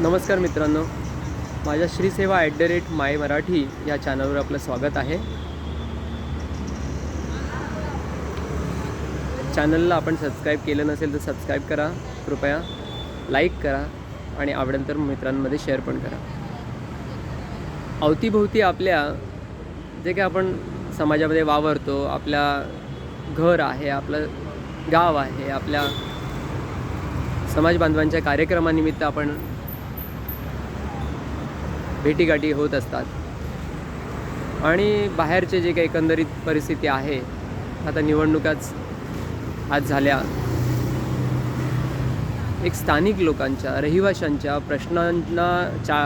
नमस्कार मित्रांनो. माझ्या Shriseva at the rate my Marathi या चॅनलवर आपलं स्वागत आहे. चॅनलला आपण सबस्क्राईब केलं नसेल तर सबस्क्राईब करा कृपया लाईक करा आणि आवडेल तर मित्रांमध्ये शेअर पण करा. अवतीभोवती आपल्या जे काही आपण समाजामध्ये वावरतो आपल्या घर आहे आपलं गाव आहे आपल्या समाज बांधवांच्या कार्यक्रमानिमित्त आपण भेटीगाठी होत असतात. आणि बाहेरचे जे काही एकंदरीत परिस्थिती आहे आता निवडणुकाच आज झाल्या. एक स्थानिक लोकांच्या रहिवाशांच्या प्रश्नांना चा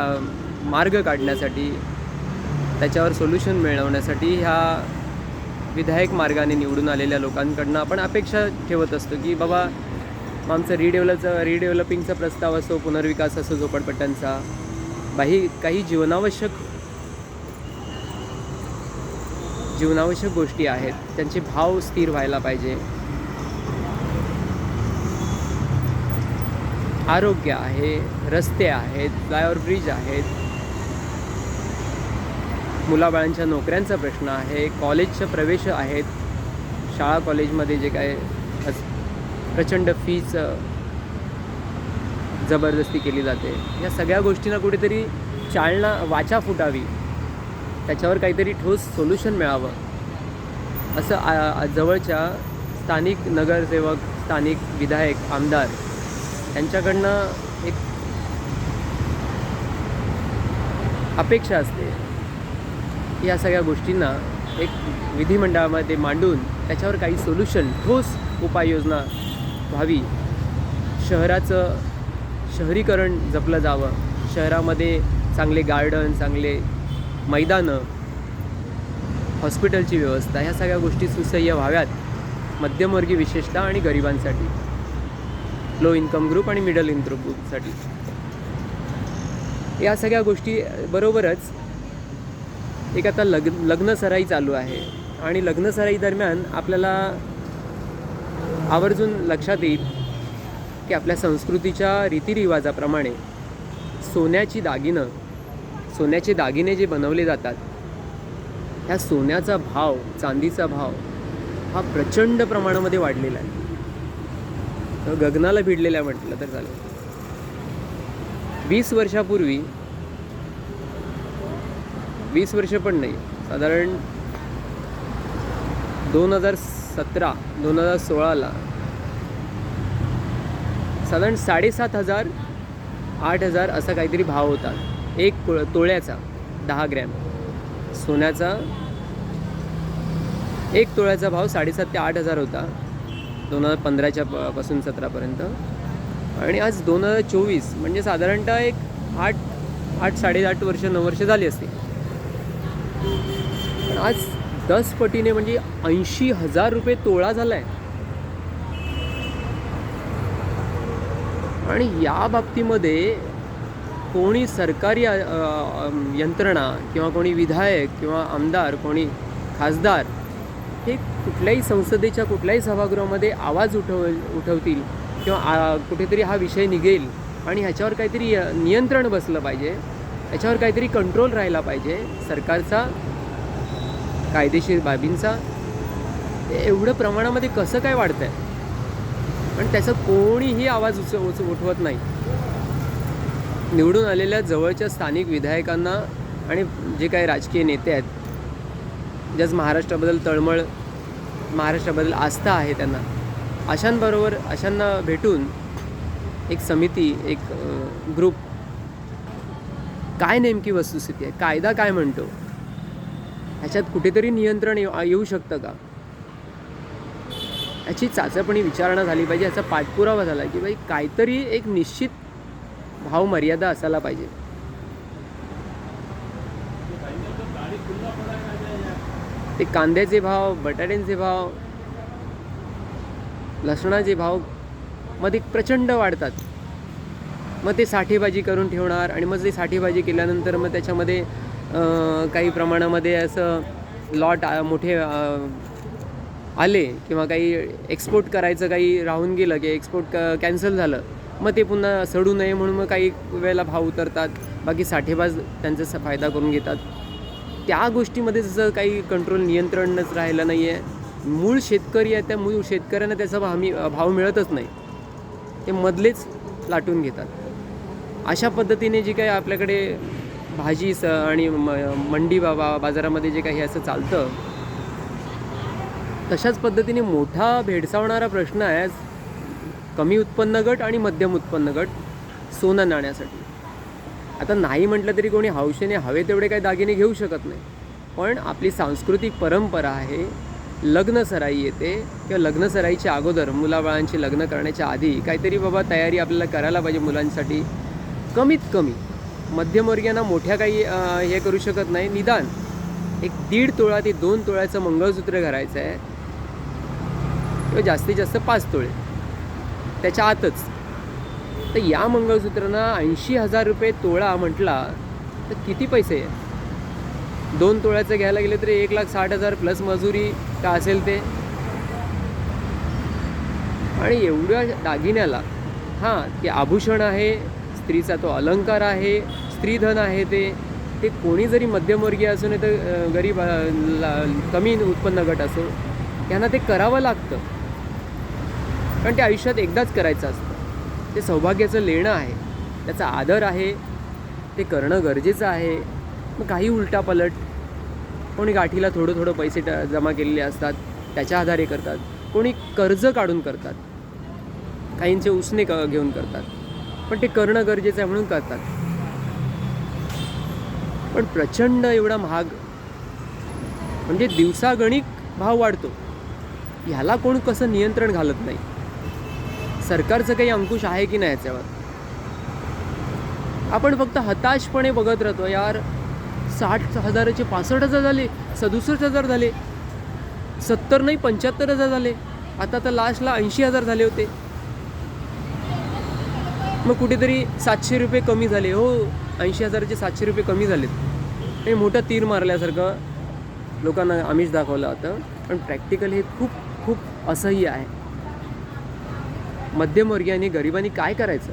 मार्ग काढण्यासाठी त्याच्यावर सोल्युशन मिळवण्यासाठी ह्या विधायक मार्गाने निवडून आलेल्या लोकांकडनं आपण अपेक्षा ठेवत असतो की बाबा मग आमचं रिडेव्हलचं रिडेव्हलपिंगचा प्रस्ताव असो पुनर्विकास असो झोपडपट्ट्यांचा बाही काही जीवनावश्यक जीवनावश्यक गोष्टी आहेत. त्यांचे भाव स्थिर व्हायला पाहिजे. आरोग्य आहे रस्ते आहेत फ्लायओव्हर ब्रिज आहेत. मुलाबाळांच्या नोकऱ्यांचा प्रश्न आहे कॉलेजच्या प्रवेश आहेत. शाळा कॉलेजमध्ये जे काय अस- प्रचंड फीज जबरदस्ती केली जाते. या सगळ्या गोष्टींना कुठेतरी चालना वाचा फुटावी. त्याच्यावर काहीतरी ठोस सोल्युशन मिळावं. असं जवळच्या स्थानिक नगरसेवक स्थानिक विधायक आमदार यांच्याकडनं एक अपेक्षा असते. या सगळ्या गोष्टींना एक विधिमंडळामध्ये मांडून त्याच्यावर काही सोल्युशन ठोस उपाययोजना व्हावी. शहराचं शहरीकरण जपलं जावं. शहरामध्ये चांगले गार्डन चांगले मैदानं हॉस्पिटलची व्यवस्था ह्या सगळ्या गोष्टी सुसह्य व्हाव्यात. मध्यमवर्गीय विशेषतः आणि गरिबांसाठी. लो इन्कम ग्रुप आणि मिडल इन्कम ग्रुपसाठी या सगळ्या गोष्टी बरोबरच एक आता लग लग्न सराई चालू आहे. आणि लग्न सराई दरम्यान आपल्याला आवर्जून लक्षात येईल की आपल्या संस्कृतीच्या रीतिरिवाजाप्रमाणे सोन्याची दागिनं सोन्याचे दागिने जे बनवले जातात ह्या सोन्याचा भाव चांदीचा भाव हा प्रचंड प्रमाणामध्ये वाढलेला आहे. गगनाला भिडलेला म्हटलं तर चालेल. वीस वर्षापूर्वी वीस वर्ष पण नाही साधारण दोन हजार सतरा दोन हजार सोळाला साधारण साडेसात हजार आठ हजार असा काहीतरी भाव होता. एक तोळ्याचा दहा ग्रॅम. सोन्याचा एक तोळ्याचा भाव साडेसात ते आठ हजार होता. दोन हजार पंधराच्या प- पासून सतरापर्यंत आणि आज दोन हजार चोवीस म्हणजे साधारणतः एक आठ आठ साडेआठ वर्ष नऊ वर्ष झाली असते पण आज दस पटीने म्हणजे ऐंशी हजार रुपये तोळा झाला आहे आणि या बाबतीमध्ये कोणी सरकारी यंत्रणा किंवा कोणी विधायक किंवा आमदार कोणी खासदार हे कुठल्याही संसदेच्या कुठल्याही सभागृहामध्ये आवाज उठव उठवतील किंवा आ, कुठेतरी हा विषय निघेल आणि ह्याच्यावर काहीतरी नियंत्रण बसलं पाहिजे. ह्याच्यावर काहीतरी कंट्रोल राहिला पाहिजे. सरकारचा कायदेशीर बाबींचा. एवढं प्रमाणामध्ये कसं काय वाढतं आहे पण त्याचा कोणीही आवाज उच उच उठवत नाही. निवडून आलेल्या जवळच्या स्थानिक विधायकांना आणि जे काही राजकीय नेते आहेत ज्याच महाराष्ट्राबद्दल तळमळ महाराष्ट्राबद्दल आस्था आहे त्यांना अशांबरोबर अशांना भेटून एक समिती एक ग्रुप काय नेमकी वस्तुस्थिती आहे? कायदा काय म्हणतो? ह्याच्यात कुठेतरी नियंत्रण येऊ शकतं का? याची चाचपणी विचारणा झाली पाहिजे याचा पाठपुरावा झाला की बाई काहीतरी एक निश्चित भाव मर्यादा असायला पाहिजे. ते कांद्याचे भाव बटाट्यांचे भाव लसणाचे भावमध्ये प्रचंड वाढतात. मग ते साठेबाजी करून ठेवणार आणि मग ते साठेबाजी केल्यानंतर मग त्याच्यामध्ये काही प्रमाणामध्ये असं लॉट मोठे आले किंवा काही एक्सपोर्ट करायचं काही राहून गेलं की एक्सपोर्ट क कॅन्सल झालं मग ते पुन्हा सडू नये म्हणून मग काही वेळेला भाव उतरतात. बाकी साठेबाज त्यांचा स- फायदा करून घेतात. त्या गोष्टीमध्ये जसं काही कंट्रोल नियंत्रणच राहिलं नाही आहे मूळ शेतकरी आहे त्या मूळ शेतकऱ्यांना त्याचा भामी भाव मिळतच नाही. ते मधलेच लाटून घेतात. अशा पद्धतीने जी काही आपल्याकडे भाजी स आणि म मंडी बाबा बाजारामध्ये जे काही असं चालतं तशाच पद्धतीने मोठा भेडसावणारा प्रश्न आहे कमी उत्पन्न गट आणि मध्यम उत्पन्न गट सोनं नाण्यासाठी. आता नाही म्हटलं तरी कोणी हौशेने हवे तेवढे काही दागिने घेऊ शकत नाही. पण आपली सांस्कृतिक परंपरा आहे लग्न सराई येते किंवा लग्न सराईच्या अगोदर मुलाबाळांची लग्न करण्याच्या आधी काहीतरी बाबा तयारी आपल्याला करायला पाहिजे मुलांसाठी. कमीत कमी मध्यमवर्गीयांना मोठ्या काही हे करू शकत नाही. निदान एक दीड तोळा ते दोन तोळ्याचं मंगळसूत्र घालायचं आहे. किंवा जास्तीत जास्त पाच तोळे. त्याच्या आतच. तर या मंगळसूत्रांना ऐंशी हजार रुपये तोळा म्हटला तर किती पैसे? आहे दोन तोळ्याचं घ्यायला गेलं तरी एक लाख साठ हजार प्लस मजुरी का असेल ते? आणि एवढ्या दागिन्याला हां ते आभूषण आहे स्त्रीचा तो अलंकार आहे स्त्रीधन आहे ते ते कोणी जरी मध्यमवर्गीय असो नाही तर गरीब ला- कमी उत्पन्न गट असो त्यांना ते करावं लागतं. कारण ते आयुष्यात एकदाच करायचं असतं. ते सौभाग्याचं लेणं आहे. त्याचा आदर आहे. ते करणं गरजेचं आहे. मग काही उलटापलट कोणी गाठीला थोडं थोडं पैसे ट- जमा केलेले असतात त्याच्या आधारे करतात. कोणी कर्ज काढून करतात. काहींचे उसने क घेऊन करतात. पण ते करणं गरजेचं आहे म्हणून करतात. पण प्रचंड एवढा महाग. म्हणजे दिवसागणिक भाव वाढतो. ह्याला कोण कसं नियंत्रण घालत नाही? सरकारचं काही अंकुश आहे की नाही याच्यावर? आपण फक्त हताशपणे बघत राहतो यार. साठ हजाराचे पासष्ट हजार झाले सदुसष्ट हजार झाले सत्तर नाही पंच्याहत्तर हजार झाले. आता तर लास्टला ऐंशी हजार झाले होते. मग कुठेतरी सातशे रुपये कमी झाले. हो ऐंशी हजाराचे सातशे रुपये कमी झालेत. हे मोठं तीर मारल्यासारखं लोकांना आमिष दाखवलं होतं पण प्रॅक्टिकल हे खूप खूप असह्य आहे. मध्यमवर्गीयांनी गरिबांनी काय करायचं?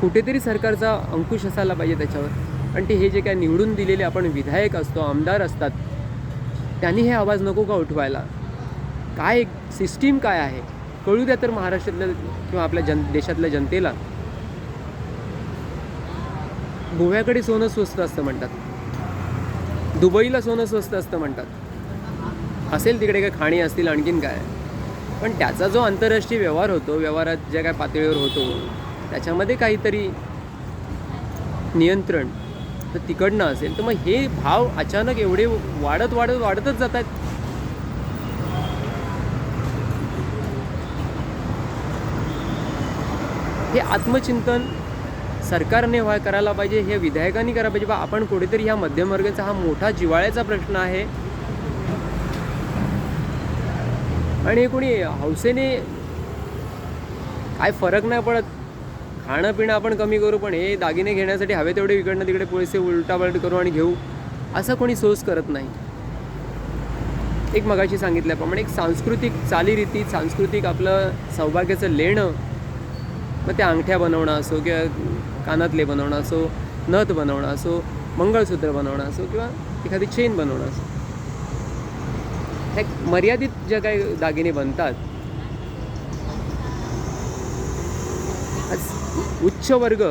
कुठेतरी सरकारचा अंकुश असायला पाहिजे त्याच्यावर. आणि ते हे जे काय निवडून दिलेले आपण विधायक असतो आमदार असतात त्यांनी हे आवाज नको का उठवायला? काय सिस्टीम काय आहे? कळू द्या तर महाराष्ट्रातल्या किंवा आपल्या जन देशातल्या जनतेला. गोव्याकडे सोनं स्वस्त असतं म्हणतात. दुबईला सोनं स्वस्त असतं म्हणतात. असेल तिकडे काय खाणी असतील आणखीन काय? पण त्याचा जो आंतरराष्ट्रीय व्यवहार होतो व्यवहारात ज्या काय पातळीवर होतो त्याच्यामध्ये काहीतरी नियंत्रण तर तिकडनं असेल तर मग हे भाव अचानक एवढे वाढत वाढत वाढतच जात आहेत. हे आत्मचिंतन सरकारने व्हाय करायला पाहिजे हे विधायकांनी करायला पाहिजे बा आपण कुठेतरी ह्या मध्यमवर्गाचा हा मोठा जिवाळ्याचा प्रश्न आहे. आणि हे कोणी हौसेने काय फरक नाही पडत. खाणं पिणं आपण कमी करू पण हे दागिने घेण्यासाठी हवे तेवढे इकडनं तिकडे पैसे उलटापलट करू आणि घेऊ असं कोणी सोस करत नाही. एक मगाशी सांगितल्याप्रमाणे एक सांस्कृतिक चालीरीती सांस्कृतिक आपलं सौभाग्याचं लेणं मग त्या अंगठ्या बनवणं असो किंवा कानातले बनवणं असो नथ बनवणं असो मंगळसूत्र बनवणं असो किंवा एखादी चेन बनवणं असो. ह्या मर्यादित ज्या काही दागिने बनतात उच्च वर्ग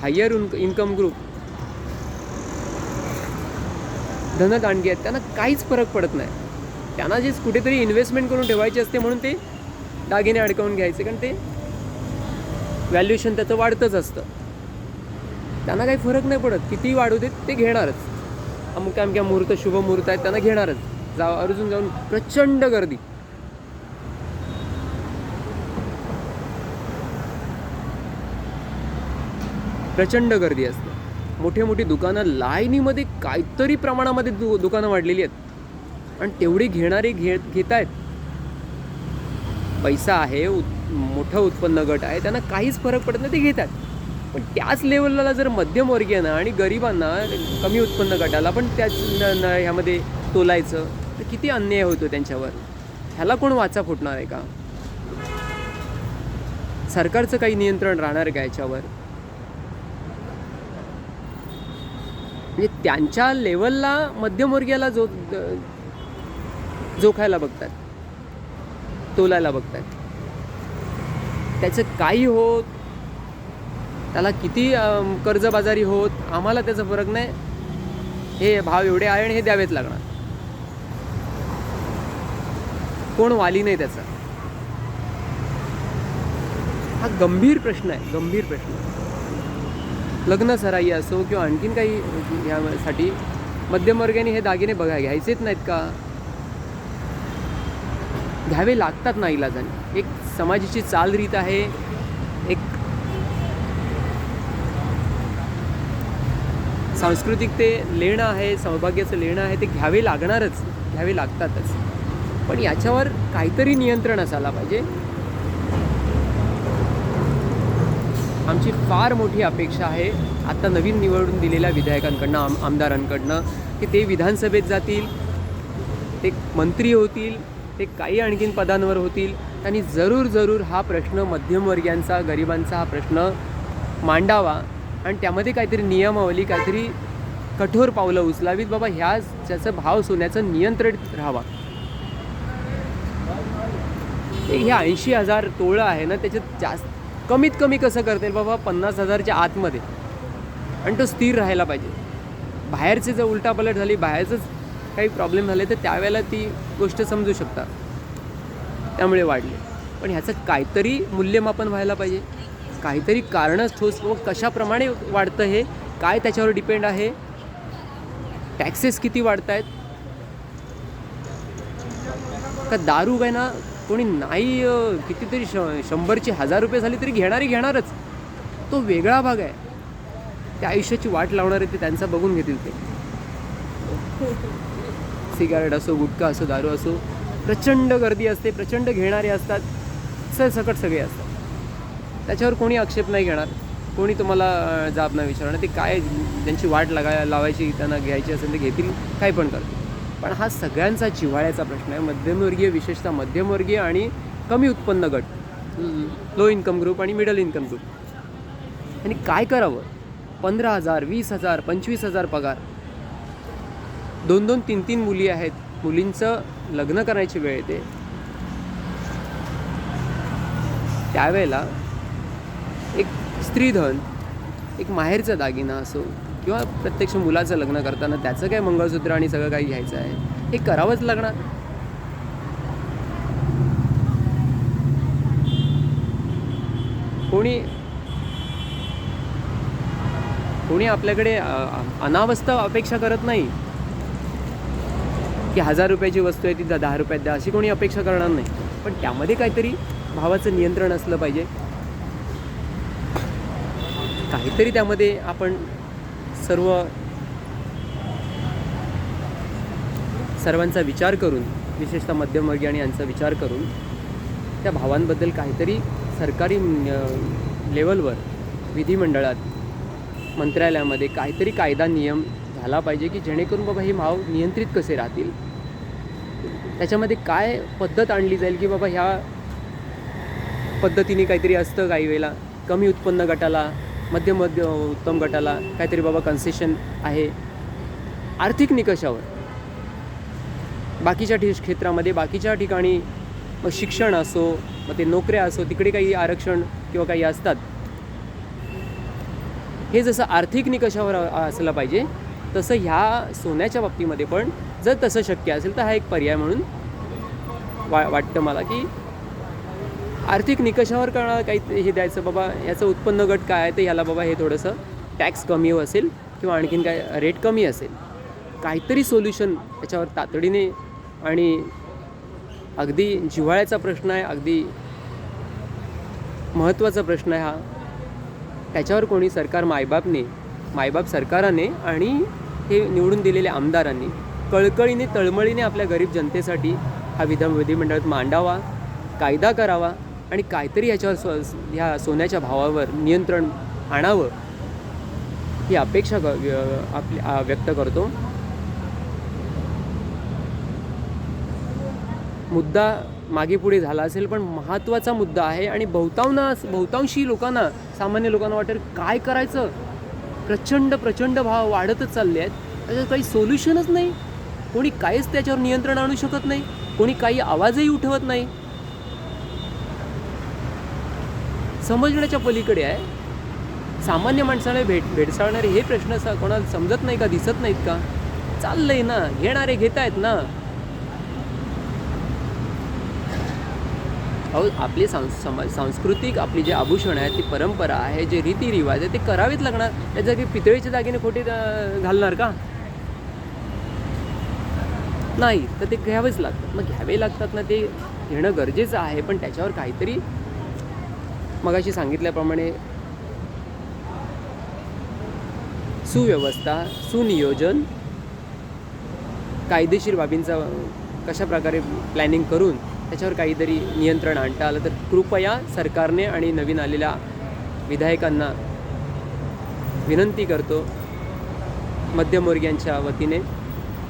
हायर इन्कम ग्रुप धनदांडगी आहेत त्यांना काहीच फरक पडत नाही. त्यांना जे कुठेतरी इन्व्हेस्टमेंट करून ठेवायचे असते म्हणून ते दागिने अडकवून घ्यायचे कारण ते व्हॅल्युएशन त्याचं वाढतंच असतं. त्यांना काही फरक नाही पडत किती वाढू देत ते घेणारच. अमुक अमक्या मुहूर्त शुभ मुहूर्त आहेत त्यांना घेणारच. जा अर्जुन जाऊन प्रचंड गर्दी. प्रचंड गर्दी असते. मोठे मोठी दुकानं लाईनीमध्ये काहीतरी प्रमाणामध्ये दु दुकानं वाढलेली आहेत. आणि तेवढी घेणारे घे घेत आहेत पैसा आहे उत मोठं उत्पन्न गट आहे त्यांना काहीच फरक पडत नाही ते घेतात. पण त्याच लेवलला जर मध्यमवर्गीयांना आणि गरिबांना कमी उत्पन्न गटाला पण त्याच ह्यामध्ये तोलायचं तर किती अन्याय होतो त्यांच्यावर? ह्याला कोण वाचा फुटणार आहे का? सरकारचं काही नियंत्रण राहणार का याच्यावर? म्हणजे त्यांच्या लेवलला मध्यमवर्गीयाला जो जोखायला बघतात तोलायला बघतात. त्याचं काही होत त्याला किती कर्जबाजारी होत आम्हाला त्याचा फरक नाही. हे भाव एवढे आहे आणि हे द्यावेच लागणार. कोण वाली नाही त्याचा. हा गंभीर प्रश्न आहे गंभीर प्रश्न. लग्न सराई असो किंवा आणखीन काही यासाठी मध्यमवर्गाने हे दागिने बघा घ्यायचेच नाहीत का? घ्यावे लागतात ना इलाजाने. एक समाजाची चालरीत आहे एक सांस्कृतिक ते लेणं आहे सौभाग्याचं लेणं आहे ते घ्यावे लागणारच घ्यावे लागतातच. पण याच्यावर काहीतरी नियंत्रण असायला पाहिजे. आमची फार मोठी अपेक्षा आहे आता नवीन निवडून दिलेल्या विधायकांकडनं आम आमदारांकडनं की ते विधानसभेत जातील ते मंत्री होतील ते काही आणखीन पदांवर होतील. त्यांनी जरूर जरूर हा प्रश्न मध्यमवर्गीयांचा गरिबांचा हा प्रश्न मांडावा आणि त्यामध्ये काहीतरी नियमावली काहीतरी कठोर पावलं उचलावीत. बाबा ह्या ज्याचं भाव सोन्याचं नियंत्रित राहावा. हे ऐंशी हजार तोळं आहे ना त्याच्यात जास्त कमीत कमी कसं करता येईल बाबा? पन्नास हजारच्या आतमध्ये. आणि तो स्थिर राहायला पाहिजे. बाहेरचे जर उलटापलट झाली बाहेरचंच काही प्रॉब्लेम झाले तर त्यावेळेला ती गोष्ट समजू शकता. त्यामुळे वाढले. पण ह्याचं काहीतरी मूल्यमापन व्हायला पाहिजे. काहीतरी कारणच ठोस व कशाप्रमाणे वाढतं हे? काय त्याच्यावर डिपेंड आहे? टॅक्सेस किती वाढत आहेत का दारू आहे ना कोणी नाही कितीतरी श शंभरची हजार रुपये झाली तरी घेणारी घेणारच. तो वेगळा भाग आहे. त्या आयुष्याची वाट लावणारे ते त्यांचा बघून घेतील ते. सिगारेट असो गुटखा असो दारू असो प्रचंड गर्दी असते प्रचंड घेणारे असतात. सरसकट सगळे असतात. त्याच्यावर कोणी आक्षेप नाही घेणार. कोणी तुम्हाला जाब नाही विचारणार. ते काय ज्यांची वाट लागाय लावायची त्यांना घ्यायची असेल ते घेतील काही पण करतील. पण हा सगळ्यांचा जिव्हाळ्याचा प्रश्न आहे. मध्यमवर्गीय विशेषतः मध्यमवर्गीय आणि कमी उत्पन्न गट. लो इन्कम ग्रुप आणि मिडल इन्कम ग्रुप आणि काय करावं? पंधरा हजार वीस हजार पंचवीस हजार पगार. दोन दोन तीन तीन मुली आहेत. मुलींचं लग्न करायची वेळ येते. त्यावेळेला एक स्त्रीधन एक माहेरचा दागिना असो किंवा प्रत्यक्ष मुलाचं लग्न करताना त्याचं काय मंगळसूत्र आणि सगळं काही घ्यायचं आहे? हे करावंच लागणार. कोणी कोणी आपल्याकडे अनावस्था अपेक्षा करत नाही की हजार रुपयाची वस्तू आहे ती दहा रुपयात द्या अशी कोणी अपेक्षा करणार नाही. पण त्यामध्ये काहीतरी भावाचं नियंत्रण असलं पाहिजे. काहीतरी त्यामध्ये आपण सर्व सर्वांचा विचार करून विशेषतः मध्यमवर्गीय आणि यांचा विचार करून त्या भावांबद्दल काहीतरी सरकारी लेवलवर विधिमंडळात मंत्रालयामध्ये काहीतरी कायदा नियम झाला पाहिजे की जेणेकरून बाबा हे भाव नियंत्रित कसे राहतील? त्याच्यामध्ये काय पद्धत आणली जाईल की बाबा ह्या पद्धतीने काहीतरी असतं काही वेळेला? कमी उत्पन्न गटाला मध्यम मध्य उत्तम गटाला काहीतरी बाबा कन्सेशन आहे. आर्थिक निकषावर. बाकीच्या ठि क्षेत्रामध्ये बाकीच्या ठिकाणी मग शिक्षण असो मग ते नोकऱ्या असो तिकडे काही आरक्षण किंवा काही असतात. हे जसं आर्थिक निकषावर असलं पाहिजे तसं ह्या सोन्याच्या बाबतीमध्ये पण जर तसं शक्य असेल तर हा एक पर्याय म्हणून वा वाटतं मला की आर्थिक निकषावर करणार काही हे द्यायचं? बाबा याचं उत्पन्न गट काय आहे? तर ह्याला बाबा हे थोडंसं टॅक्स कमी हो असेल किंवा आणखीन काय रेट कमी असेल. काहीतरी सोल्युशन याच्यावर तातडीने आणि अगदी जिव्हाळ्याचा प्रश्न आहे अगदी महत्त्वाचा प्रश्न आहे हा. त्याच्यावर कोणी सरकार मायबापने मायबाप सरकाराने आणि हे निवडून दिलेल्या आमदारांनी कळकळीने तळमळीने आपल्या गरीब जनतेसाठी हा विधान विधिमंडळात मांडावा कायदा करावा आणि काहीतरी याच्यावर स्व ह्या सोन्याच्या भावावर नियंत्रण आणावं ही अपेक्षा क आपली व्यक्त करतो. मुद्दा मागे पुढे झाला असेल पण महत्त्वाचा मुद्दा आहे आणि बहुतांना बहुतांशी लोकांना सामान्य लोकांना वाटेल काय करायचं? प्रचंड प्रचंड भाव वाढतच चालले आहेत. त्याच्यात काही सोल्युशनच नाही. कोणी काहीच त्याच्यावर नियंत्रण आणू शकत नाही. कोणी काही आवाजही उठवत नाही. समजण्याच्या पलीकडे आहे. सामान्य माणसाला भेट भेडसाळणारे हे प्रश्न असा कोणाला समजत नाही का दिसत नाहीत का? चाललंय ना घेणारे घेत आहेत ना. अहो आपली सांस समा सांस्कृतिक आपली जे आभूषण आहे ती परंपरा आहे जे रीतिरिवाज आहे ते करावेच लागणार. त्या जागी पितळीच्या दागिने खोटे घालणार का? नाही तर ते घ्यावेच लागतात. मग घ्यावे लागतात ना ते घेणं गरजेचं आहे पण त्याच्यावर काहीतरी मगाशी सांगितल्याप्रमाणे सुव्यवस्था सुनियोजन कायदेशीर बाबींचा कशा प्रकारे प्लॅनिंग करून त्याच्यावर काहीतरी नियंत्रण आणता आलं तर कृपया सरकारने आणि नवीन आलेल्या विधायकांना विनंती करतो मध्यमवर्गीयांच्या वतीने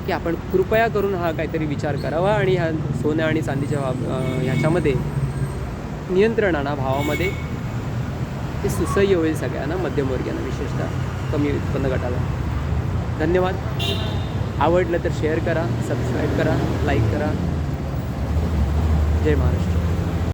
की आपण कृपया करून हा काहीतरी विचार करावा आणि ह्या सोन्या आणि चांदीच्या बाब ह्याच्यामध्ये नियंत्रण आणा भावामध्ये ते सुसह्य होईल सगळ्यांना मध्यमवर्गीयांना विशेषतः कमी उत्पन्न गटाला. धन्यवाद. आवडलं तर शेअर करा सबस्क्राईब करा लाईक करा. जय महाराष्ट्र.